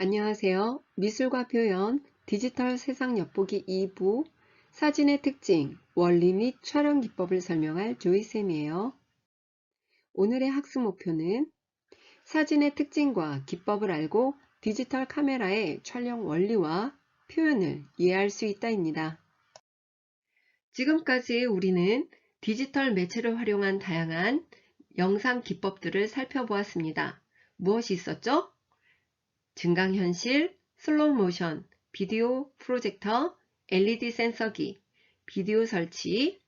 안녕하세요. 미술과 표현 디지털 세상 엿보기 2부 사진의 특징, 원리 및 촬영 기법을 설명할 조이쌤이에요. 오늘의 학습 목표는 사진의 특징과 기법을 알고 디지털 카메라의 촬영 원리와 표현을 이해할 수 있다입니다. 지금까지 우리는 디지털 매체를 활용한 다양한 영상 기법들을 살펴보았습니다. 무엇이 있었죠? 증강현실, 슬로우 모션, 비디오 프로젝터, LED 센서기, 비디오 설치,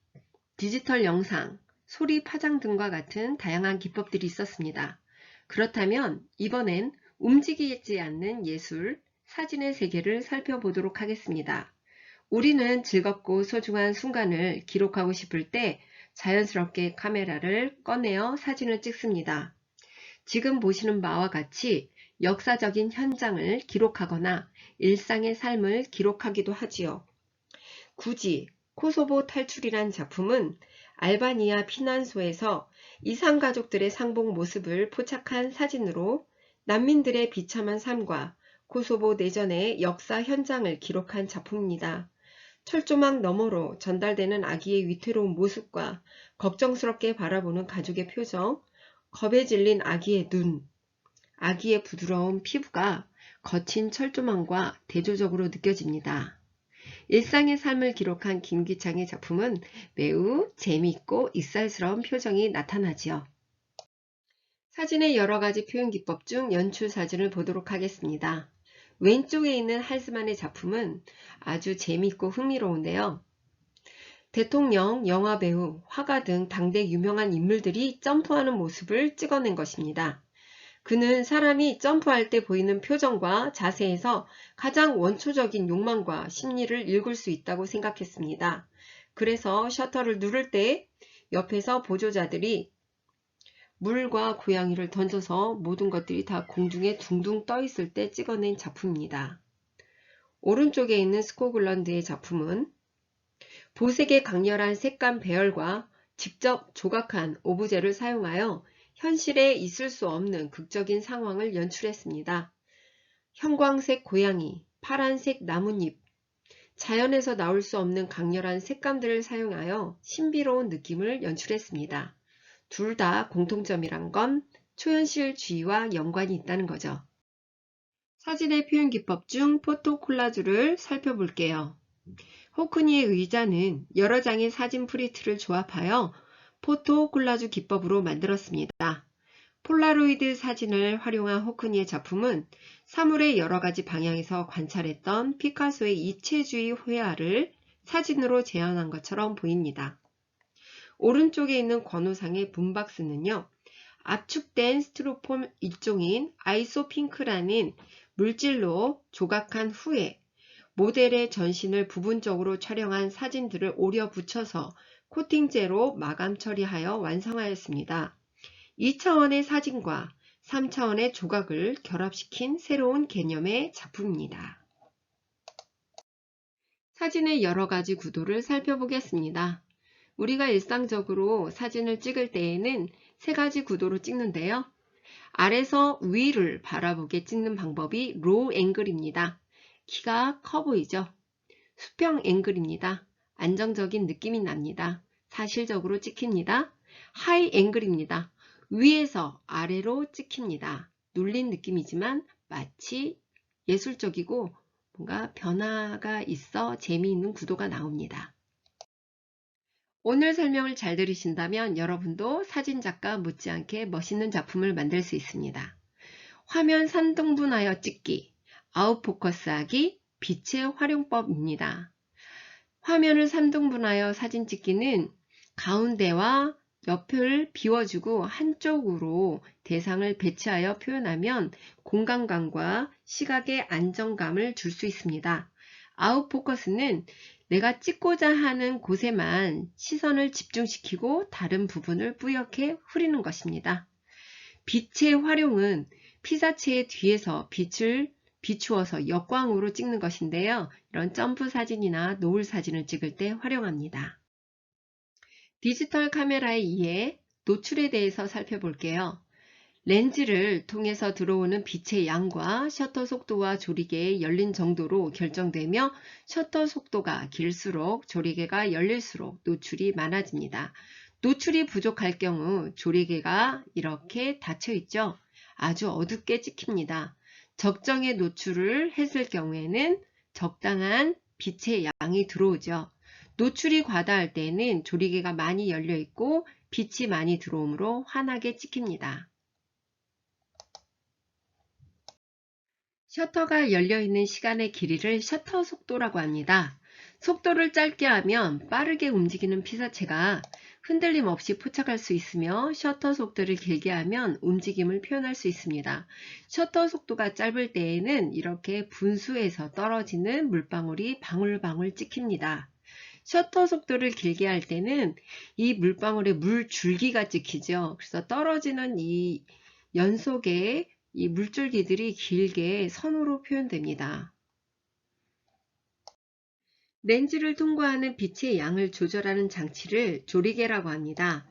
디지털 영상, 소리 파장 등과 같은 다양한 기법들이 있었습니다. 그렇다면 이번엔 움직이지 않는 예술, 사진의 세계를 살펴보도록 하겠습니다. 우리는 즐겁고 소중한 순간을 기록하고 싶을 때 자연스럽게 카메라를 꺼내어 사진을 찍습니다. 지금 보시는 바와 같이 역사적인 현장을 기록하거나 일상의 삶을 기록하기도 하지요. 굳이 코소보 탈출이란 작품은 알바니아 피난소에서 이상 가족들의 상봉 모습을 포착한 사진으로 난민들의 비참한 삶과 코소보 내전의 역사 현장을 기록한 작품입니다. 철조망 너머로 전달되는 아기의 위태로운 모습과 걱정스럽게 바라보는 가족의 표정, 겁에 질린 아기의 눈, 아기의 부드러운 피부가 거친 철조망과 대조적으로 느껴집니다. 일상의 삶을 기록한 김기창의 작품은 매우 재미있고 익살스러운 표정이 나타나지요. 사진의 여러 가지 표현 기법 중 연출 사진을 보도록 하겠습니다. 왼쪽에 있는 할스만의 작품은 아주 재미있고 흥미로운데요. 대통령, 영화배우, 화가 등 당대 유명한 인물들이 점프하는 모습을 찍어낸 것입니다. 그는 사람이 점프할 때 보이는 표정과 자세에서 가장 원초적인 욕망과 심리를 읽을 수 있다고 생각했습니다. 그래서 셔터를 누를 때 옆에서 보조자들이 물과 고양이를 던져서 모든 것들이 다 공중에 둥둥 떠 있을 때 찍어낸 작품입니다. 오른쪽에 있는 스코글런드의 작품은 보색의 강렬한 색감 배열과 직접 조각한 오브제를 사용하여 현실에 있을 수 없는 극적인 상황을 연출했습니다. 형광색 고양이, 파란색 나뭇잎, 자연에서 나올 수 없는 강렬한 색감들을 사용하여 신비로운 느낌을 연출했습니다. 둘 다 공통점이란 건 초현실주의와 연관이 있다는 거죠. 사진의 표현 기법 중 포토 콜라주를 살펴볼게요. 호크니의 의자는 여러 장의 사진 프리트를 조합하여 포토 콜라주 기법으로 만들었습니다. 폴라로이드 사진을 활용한 호크니의 작품은 사물의 여러 가지 방향에서 관찰했던 피카소의 이체주의 회화를 사진으로 재현한 것처럼 보입니다. 오른쪽에 있는 권호상의 분박스는요. 압축된 스티로폼 일종인 아이소핑크라는 물질로 조각한 후에 모델의 전신을 부분적으로 촬영한 사진들을 오려 붙여서 코팅제로 마감 처리하여 완성하였습니다. 2차원의 사진과 3차원의 조각을 결합시킨 새로운 개념의 작품입니다. 사진의 여러 가지 구도를 살펴보겠습니다. 우리가 일상적으로 사진을 찍을 때에는 세 가지 구도로 찍는데요. 아래서 위를 바라보게 찍는 방법이 로우 앵글입니다. 키가 커 보이죠? 수평 앵글입니다. 안정적인 느낌이 납니다. 사실적으로 찍힙니다. 하이 앵글입니다. 위에서 아래로 찍힙니다. 눌린 느낌이지만 마치 예술적이고 뭔가 변화가 있어 재미있는 구도가 나옵니다. 오늘 설명을 잘 들으신다면 여러분도 사진작가 못지않게 멋있는 작품을 만들 수 있습니다. 화면 3등분하여 찍기, 아웃포커스하기, 빛의 활용법입니다. 화면을 3등분하여 사진 찍기는 가운데와 옆을 비워주고 한쪽으로 대상을 배치하여 표현하면 공간감과 시각의 안정감을 줄 수 있습니다. 아웃포커스는 내가 찍고자 하는 곳에만 시선을 집중시키고 다른 부분을 뿌옇게 흐리는 것입니다. 빛의 활용은 피사체의 뒤에서 빛을 비추어서 역광으로 찍는 것인데요. 이런 점프 사진이나 노을 사진을 찍을 때 활용합니다. 디지털 카메라의 이해, 노출에 대해서 살펴볼게요. 렌즈를 통해서 들어오는 빛의 양과 셔터 속도와 조리개의 열린 정도로 결정되며 셔터 속도가 길수록 조리개가 열릴수록 노출이 많아집니다. 노출이 부족할 경우 조리개가 이렇게 닫혀 있죠. 아주 어둡게 찍힙니다. 적정의 노출을 했을 경우에는 적당한 빛의 양이 들어오죠. 노출이 과다할 때는 조리개가 많이 열려 있고 빛이 많이 들어오므로 환하게 찍힙니다. 셔터가 열려있는 시간의 길이를 셔터 속도라고 합니다. 속도를 짧게 하면 빠르게 움직이는 피사체가 흔들림 없이 포착할 수 있으며 셔터 속도를 길게 하면 움직임을 표현할 수 있습니다. 셔터 속도가 짧을 때에는 이렇게 분수에서 떨어지는 물방울이 방울방울 찍힙니다. 셔터 속도를 길게 할 때는 이 물방울에 물 줄기가 찍히죠. 그래서 떨어지는 이 연속의 이 물줄기들이 길게 선으로 표현됩니다. 렌즈를 통과하는 빛의 양을 조절하는 장치를 조리개라고 합니다.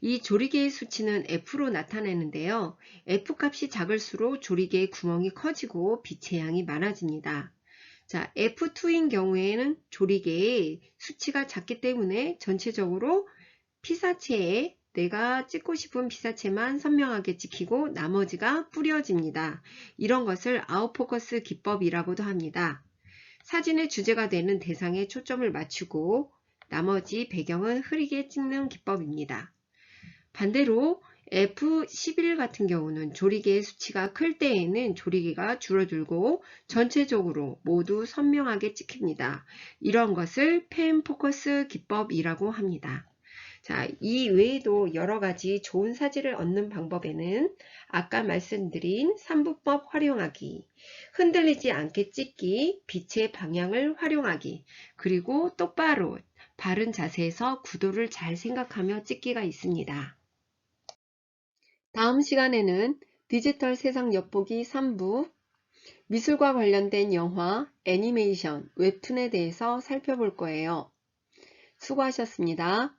이 조리개의 수치는 F로 나타내는데요. F값이 작을수록 조리개의 구멍이 커지고 빛의 양이 많아집니다. 자, F2인 경우에는 조리개의 수치가 작기 때문에 전체적으로 피사체에 내가 찍고 싶은 피사체만 선명하게 찍히고 나머지가 뿌려집니다. 이런 것을 아웃포커스 기법이라고도 합니다. 사진의 주제가 되는 대상에 초점을 맞추고 나머지 배경은 흐리게 찍는 기법입니다. 반대로 F11 같은 경우는 조리개의 수치가 클 때에는 조리개가 줄어들고 전체적으로 모두 선명하게 찍힙니다. 이런 것을 펜 포커스 기법이라고 합니다. 자, 이 외에도 여러 가지 좋은 사진을 얻는 방법에는 아까 말씀드린 3부법 활용하기, 흔들리지 않게 찍기, 빛의 방향을 활용하기, 그리고 똑바로 바른 자세에서 구도를 잘 생각하며 찍기가 있습니다. 다음 시간에는 디지털 세상 엿보기 3부 미술과 관련된 영화, 애니메이션, 웹툰에 대해서 살펴볼 거예요. 수고하셨습니다.